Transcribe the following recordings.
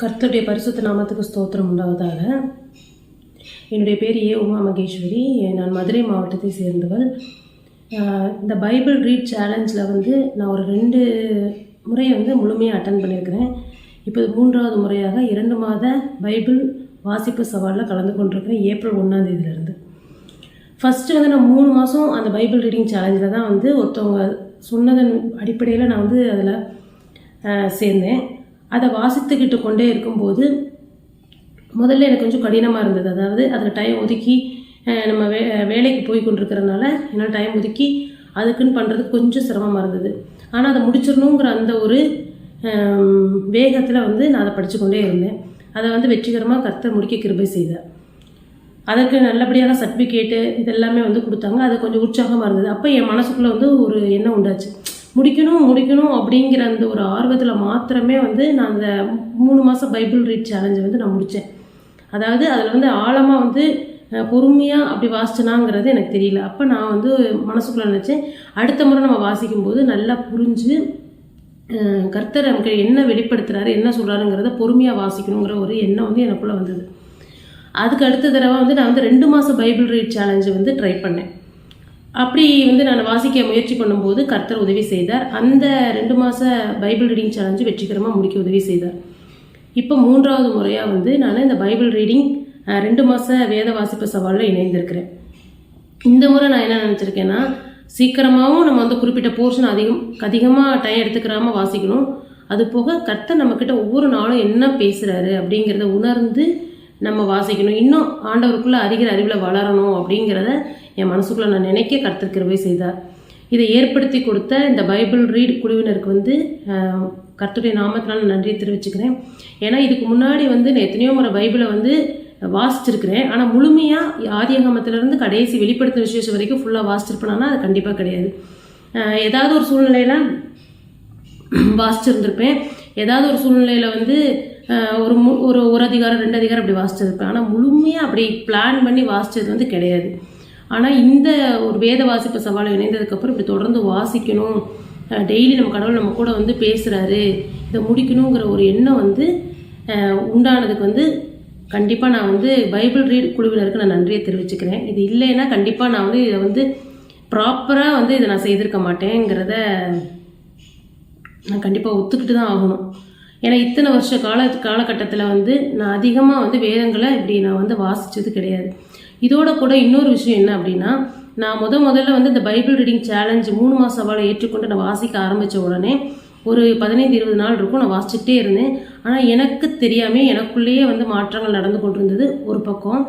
கர்த்தருடைய பரிசுத்த நாமத்துக்கு ஸ்தோத்திரம் உண்டாவதாக. என்னுடைய பேர் ஏ உமா மகேஸ்வரி. நான் மதுரை மாவட்டத்தை சேர்ந்தவள். இந்த பைபிள் ரீட் சேலஞ்சில் வந்து நான் ஒரு ரெண்டு முறை வந்து முழுமையாக அட்டன் பண்ணியிருக்கிறேன் இப்போ மூன்றாவது முறையாக இரண்டு மாத பைபிள் வாசிப்பு சவாலில் கலந்து கொண்டிருக்கிறேன் ஏப்ரல் ஒன்றாந்தேதியிலேருந்து ஃபஸ்ட்டு வந்து நான் மூணு மாதம் அந்த பைபிள் ரீடிங் சேலஞ்சில் தான் வந்து ஒருத்தவங்க சொன்னதன் அடிப்படையில் நான் வந்து அதில் சேர்ந்தேன். அதை வாசித்துக்கிட்டு கொண்டே இருக்கும்போது முதல்ல எனக்கு கொஞ்சம் கடினமாக இருந்தது. அதாவது அதில் டைம் ஒதுக்கி நம்ம வே வேலைக்கு போய் கொண்டிருக்கிறதுனால என்னால் டைம் ஒதுக்கி அதுக்குன்னு பண்ணுறது கொஞ்சம் சிரமமாக இருந்தது. ஆனால் அதை முடிச்சிடணுங்கிற அந்த ஒரு வேகத்தில் வந்து நான் அதை படித்து கொண்டே இருந்தேன். அதை வந்து வெற்றிகரமாக கர்த்தர் முடிக்க கிருபை செய்தேன் அதற்கு நல்லபடியான சர்டிஃபிகேட்டு இதெல்லாமே வந்து கொடுத்தாங்க. அது கொஞ்சம் உற்சாகமாக இருந்தது. அப்போ என் மனசுக்குள்ளே வந்து ஒரு எண்ணம் உண்டாச்சு. முடிக்கணும் முடிக்கணும் அப்படிங்கிற அந்த ஒரு ஆர்வத்தில் மாத்திரமே வந்து நான் அந்த மூணு மாதம் பைபிள் ரீட் சேலஞ்சை வந்து நான் முடித்தேன் அதாவது அதில் வந்து ஆழமாக வந்து பொறுமையாக அப்படி வாசிச்சனாங்கிறது எனக்கு தெரியல. அப்போ நான் வந்து மனசுக்குள்ளே நினச்சேன் அடுத்த முறை நம்ம வாசிக்கும்போது நல்லா புரிஞ்சு கர்த்தர் நமக்கு என்ன வெளிப்படுத்துகிறாரு என்ன சொல்கிறாருங்கிறத பொறுமையாக வாசிக்கணுங்கிற ஒரு எண்ணம் வந்து எனக்குள்ளே வந்தது. அதுக்கு அடுத்த தடவை வந்து நான் வந்து ரெண்டு மாதம் பைபிள் ரீட் சேலஞ்சை வந்து ட்ரை பண்ணேன். அப்படி வந்து நான் வாசிக்க முயற்சி பண்ணும்போது கர்த்தர் உதவி செய்தார். அந்த ரெண்டு மாத பைபிள் ரீடிங் சேலஞ்சு வெற்றிகரமாக முடிக்க உதவி செய்தார். இப்போ மூன்றாவது முறையாக வந்து நான் இந்த பைபிள் ரீடிங் ரெண்டு மாத வேத வாசிப்பு சவாலில் இணைந்திருக்கிறேன். இந்த முறை நான் என்ன நினச்சிருக்கேன்னா சீக்கிரமாகவும் நம்ம வந்து குறிப்பிட்ட போர்ஷன் அதிகம் அதிகமாக டைம் எடுத்துக்கிறாமல் வாசிக்கணும். அது போக கர்த்தர் நம்மக்கிட்ட ஒவ்வொரு நாளும் என்ன பேசுகிறாரு அப்படிங்கிறத உணர்ந்து நம்ம வாசிக்கணும். இன்னும் ஆண்டவருக்குள்ளே அறிகிற அறிவில் வளரணும் அப்படிங்கிறத என் மனசுக்குள்ளே நான் நினைக்க கற்றுக்கிறவே கிருபை செய்தார். இதை ஏற்படுத்தி கொடுத்த இந்த பைபிள் ரீட் குழுவினருக்கு வந்து கர்த்துடைய நாமத்தினால் நன்றி நான் நன்றியை தெரிவிச்சுக்கிறேன். ஏன்னா இதுக்கு முன்னாடி வந்து நான் எத்தனையோ முறை பைபிளை வந்து வாசிச்சிருக்கிறேன். ஆனால் முழுமையாக ஆதியகமத்திலேருந்து கடைசி வெளிப்படுத்தின விசேஷம் வரைக்கும் ஃபுல்லாக வாசிச்சிருப்பேனா அது கண்டிப்பாக கிடையாது. ஏதாவது ஒரு சூழ்நிலையில் வாசிச்சிருந்திருப்பேன். ஏதாவது ஒரு சூழ்நிலையில் வந்து ஒரு மு ஒரு ஒரு அதிகாரம் ரெண்டு அதிகாரம் அப்படி வாசிச்சிருப்பேன். ஆனால் முழுமையாக அப்படி பிளான் பண்ணி வாசித்தது வந்து கிடையாது. ஆனால் இந்த ஒரு வேத வாசிப்பு சவாலை இணைந்ததுக்கப்புறம் இப்படி தொடர்ந்து வாசிக்கணும். டெய்லி நம்ம கடவுள் நம்ம கூட வந்து பேசுகிறாரு இதை முடிக்கணுங்கிற ஒரு எண்ணம் வந்து உண்டானதுக்கு வந்து கண்டிப்பாக நான் வந்து பைபிள் ரீட் குழுவினருக்கு நான் நன்றியை தெரிவிச்சுக்கிறேன். இது இல்லைன்னா கண்டிப்பாக நான் வந்து இதை வந்து ப்ராப்பராக வந்து இதை நான் செய்திருக்க மாட்டேங்கிறத நான் கண்டிப்பாக ஒத்துக்கிட்டு தான் ஆகணும். ஏன்னா இத்தனை வருஷ கால காலகட்டத்தில் வந்து நான் அதிகமாக வந்து வேதங்களை இப்படி நான் வந்து வாசித்தது கிடையாது. இதோட கூட இன்னொரு விஷயம் என்ன அப்படின்னா நான் முத முதல்ல வந்து இந்த பைபிள் ரீடிங் சேலஞ்ச் மூணு மாத சவாலை ஏற்றுக்கொண்டு நான் வாசிக்க ஆரம்பித்த உடனே ஒரு பதினைந்து இருபது நாள் இருக்கும் நான் வாசிச்சுட்டே இருந்தேன். ஆனால் எனக்கு தெரியாமல் எனக்குள்ளேயே வந்து மாற்றங்கள் நடந்து கொண்டிருந்தது ஒரு பக்கம்.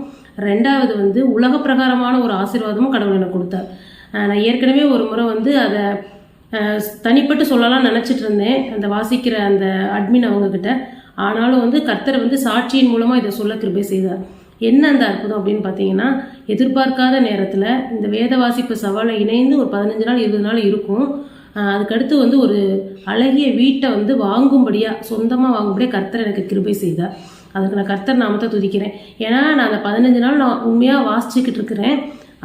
ரெண்டாவது வந்து உலக பிரகாரமான ஒரு ஆசீர்வாதமும் கடவுள் எனக்கு கொடுத்தார். நான் ஏற்கனவே ஒரு முறை வந்து அதை தனிப்பட்டு சொல்லலாம் நினச்சிட்டு இருந்தேன் அந்த வாசிக்கிற அந்த அட்மின் அவங்கக்கிட்ட ஆனாலும் வந்து கர்த்தர் வந்து சாட்சியின் மூலமாக இதை சொல்ல கிருபை செய்தார். என்ன அந்த அற்புதம் அப்படின்னு பார்த்தீங்கன்னா எதிர்பார்க்காத நேரத்தில் இந்த வேத வாசிப்பு சவாலை இணைந்து ஒரு பதினஞ்சு நாள் இருபது நாள் இருக்கும். அதுக்கடுத்து வந்து ஒரு அழகிய வீட்டை வந்து வாங்கும்படியாக சொந்தமாக வாங்கும்படியாக கர்த்தர் எனக்கு கிருபை செய்தார். அதுக்கு நான் கர்த்தர் நாமத்தை துதிக்கிறேன். ஏன்னா நான் அந்த பதினஞ்சு நாள் நான் உண்மையாக வாசிச்சுக்கிட்டு இருக்கிறேன்.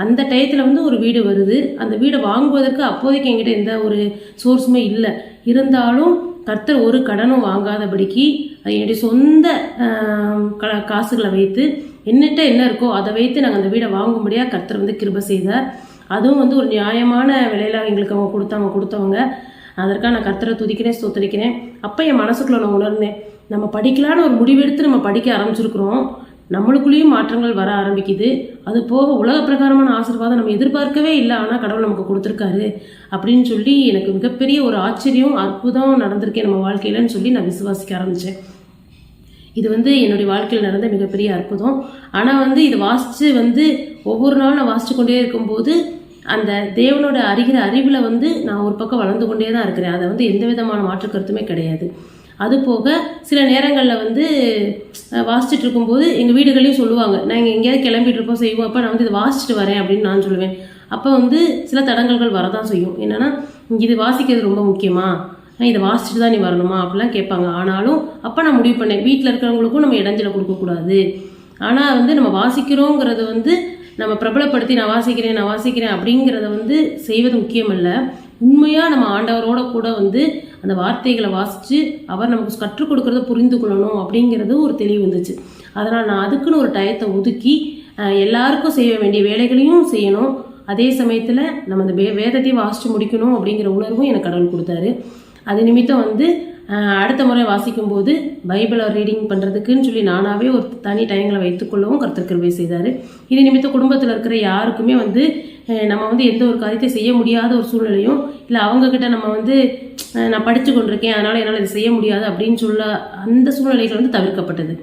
அந்த டயத்தில் வந்து ஒரு வீடு வருது. அந்த வீடை வாங்குவதற்கு அப்போதைக்கு என்கிட்ட எந்த ஒரு சோர்ஸுமே இல்லை. இருந்தாலும் கர்த்தர் ஒரு கடனும் வாங்காதபடிக்கு அது என்னுடைய சொந்த காசுகளை வைத்து என்னட்ட என்ன இருக்கோ அதை வைத்து நாங்கள் அந்த வீடை வாங்கும்படியாக கர்த்தர் வந்து கிருபை செய்தார். அதுவும் வந்து ஒரு நியாயமான விலையில எங்களுக்கு அவங்க கொடுத்தாங்க கொடுத்தவங்க. அதற்காக நான் கர்த்தரை துதிக்கிறேன் ஸ்தோத்தரிக்கிறேன். அப்போ என் மனசுக்குள்ள நான் உணர்ந்தேன் நம்ம படிக்கலான்னு ஒரு முடிவெடுத்து நம்ம படிக்க ஆரம்பிச்சிருக்கிறோம். நம்மளுக்குள்ளேயும் மாற்றங்கள் வர ஆரம்பிக்குது. அது போக உலக பிரகாரமான ஆசீர்வாதம் நம்ம எதிர்பார்க்கவே இல்லை ஆனால் கடவுள் நமக்கு கொடுத்துருக்காரு அப்படின்னு சொல்லி எனக்கு மிகப்பெரிய ஒரு ஆச்சரியம் அற்புதம் நடந்திருக்கேன் நம்ம வாழ்க்கையிலன்னு சொல்லி நான் விசுவாசிக்க ஆரம்பித்தேன் இது வந்து என்னுடைய வாழ்க்கையில் நடந்த மிகப்பெரிய அற்புதம். ஆனால் வந்து இது வாசித்து வந்து ஒவ்வொரு நாளும் நான் வாசித்து கொண்டே இருக்கும்போது அந்த தேவனோட அறிகிற அறிவில் வந்து நான் ஒரு பக்கம் வளர்ந்து கொண்டே தான் இருக்கிறேன். அதை வந்து எந்த விதமான மாற்று கருத்துமே கிடையாது. அது போக சில நேரங்களில் வந்து வாசிச்சுட்டு இருக்கும்போது எங்கள் வீடுகளையும் சொல்லுவாங்க நாங்கள் எங்கேயாவது கிளம்பிட்டு இருப்போம் செய்வோம். அப்போ நான் வந்து இதை வாசிச்சுட்டு வரேன் அப்படின்னு நான் சொல்லுவேன். அப்போ வந்து சில தடங்கல்கள் வரதான் செய்யும். என்னென்னா இது வாசிக்கிறது ரொம்ப முக்கியமாக இதை வாசிச்சுட்டு தான் நீ வரணுமா? அப்படிலாம் கேட்பாங்க. ஆனாலும் அப்போ நான் முடிவு பண்ணேன். வீட்டில் இருக்கிறவங்களுக்கும் நம்ம இடைஞ்சல கொடுக்கக்கூடாது ஆனால் வந்து நம்ம வாசிக்கிறோங்கிறது வந்து நம்ம பிரபலப்படுத்தி நான் வாசிக்கிறேன் நான் வாசிக்கிறேன் அப்படிங்கிறத வந்து செய்வது முக்கியமல்ல. உண்மையாக நம்ம ஆண்டவரோட கூட வந்து அந்த வார்த்தைகளை வாசித்து அவர் நமக்கு கற்றுக் கொடுக்குறத புரிந்து கொள்ளணும் அப்படிங்கிறது ஒரு தெளிவு வந்துச்சு அதனால் நான் அதுக்குன்னு ஒரு டயத்தை ஒதுக்கி எல்லாருக்கும் செய்ய வேண்டிய வேலைகளையும் செய்யணும். அதே சமயத்தில் நம்ம அந்த வே வேதத்தையும் வாசித்து முடிக்கணும் அப்படிங்கிற உணர்வும் எனக்கு கடவுள் கொடுத்தாரு. அது நிமித்தம் வந்து அடுத்த முறை வாசிக்கும்போது பைபிளை ரீடிங் பண்ணுறதுக்குன்னு சொல்லி நானாகவே ஒரு தனி டைங்களை வைத்துக்கொள்ளவும் கர்த்தர் கிருபை செய்தார். இது நிமித்தம் குடும்பத்தில் இருக்கிற யாருக்குமே வந்து நம்ம வந்து எந்த ஒரு காரியத்தை செய்ய முடியாத ஒரு சூழ்நிலையும் இல்லை அவங்கக்கிட்ட நம்ம வந்து நான் படித்து கொண்டிருக்கேன் அதனால் என்னால் இதை செய்ய முடியாது அப்படின்னு சொல்ல அந்த சூழ்நிலைகள் வந்து தவிர்க்கப்பட்டது.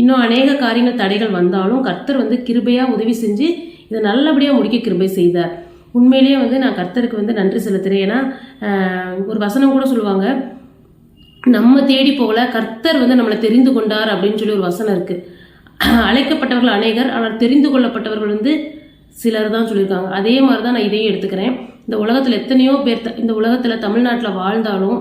இன்னும் அநேக காரியங்கள் தடைகள் வந்தாலும் கர்த்தர் வந்து கிருபையாக உதவி செஞ்சு இதை நல்லபடியாக முடிக்க கிருபை செய்தார். உண்மையிலேயே வந்து நான் கர்த்தருக்கு வந்து நன்றி செலுத்துகிறேன் ஏன்னா ஒரு வசனம் கூட சொல்லுவாங்க நம்ம தேடி போகல கர்த்தர் வந்து நம்மளை தெரிந்து கொண்டார் அப்படின்னு சொல்லி ஒரு வசனம் இருக்குது அழைக்கப்பட்டவர்கள் அநேகர் ஆனால் தெரிந்து கொள்ளப்பட்டவர்கள் வந்து சிலர் தான் சொல்லியிருக்காங்க. அதே மாதிரி தான் நான் இதையும் எடுத்துக்கிறேன். இந்த உலகத்தில் எத்தனையோ பேர் த- இந்த உலகத்தில் தமிழ்நாட்டில் வாழ்ந்தாலும்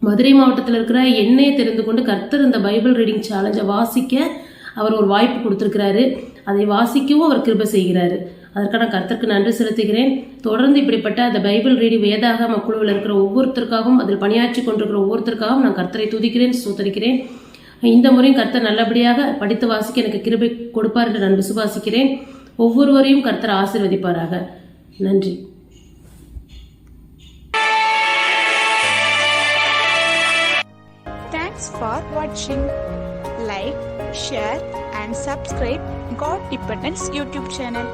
மதுரை மாவட்டத்தில் இருக்கிற என்னையை தெரிந்து கொண்டு கர்த்தர் இந்த பைபிள் ரீடிங் சேலஞ்சை வாசிக்க அவர் ஒரு வாய்ப்பு கொடுத்துருக்கிறாரு. அதை வாசிக்கவும் அவர் கிருபை செய்கிறாரு. அதற்கான கர்த்தருக்கு நன்றி செலுத்துகிறேன். தொடர்ந்து இப்படிப்பட்ட அந்த பைபிள் ரீடி வேதாகம குழுவில் இருக்கிற ஒவ்வொருத்தருக்காகவும் அதில் பணியாற்றி கொண்டிருக்கிற ஒவ்வொருத்தருக்காகவும் நான் கர்த்தரை துதிக்கிறேன் சூத்தரிக்கிறேன் இந்த முறையும் கர்த்தர் நல்லபடியாக படித்து வாசிக்க எனக்கு கிருபை கொடுப்பார் என்று நான் விசுவாசிக்கிறேன். ஒவ்வொருவரையும் கர்த்தர் ஆசீர்வதிப்பாராக. நன்றி. Thanks for watching. Like, share and subscribe God Dependence YouTube channel.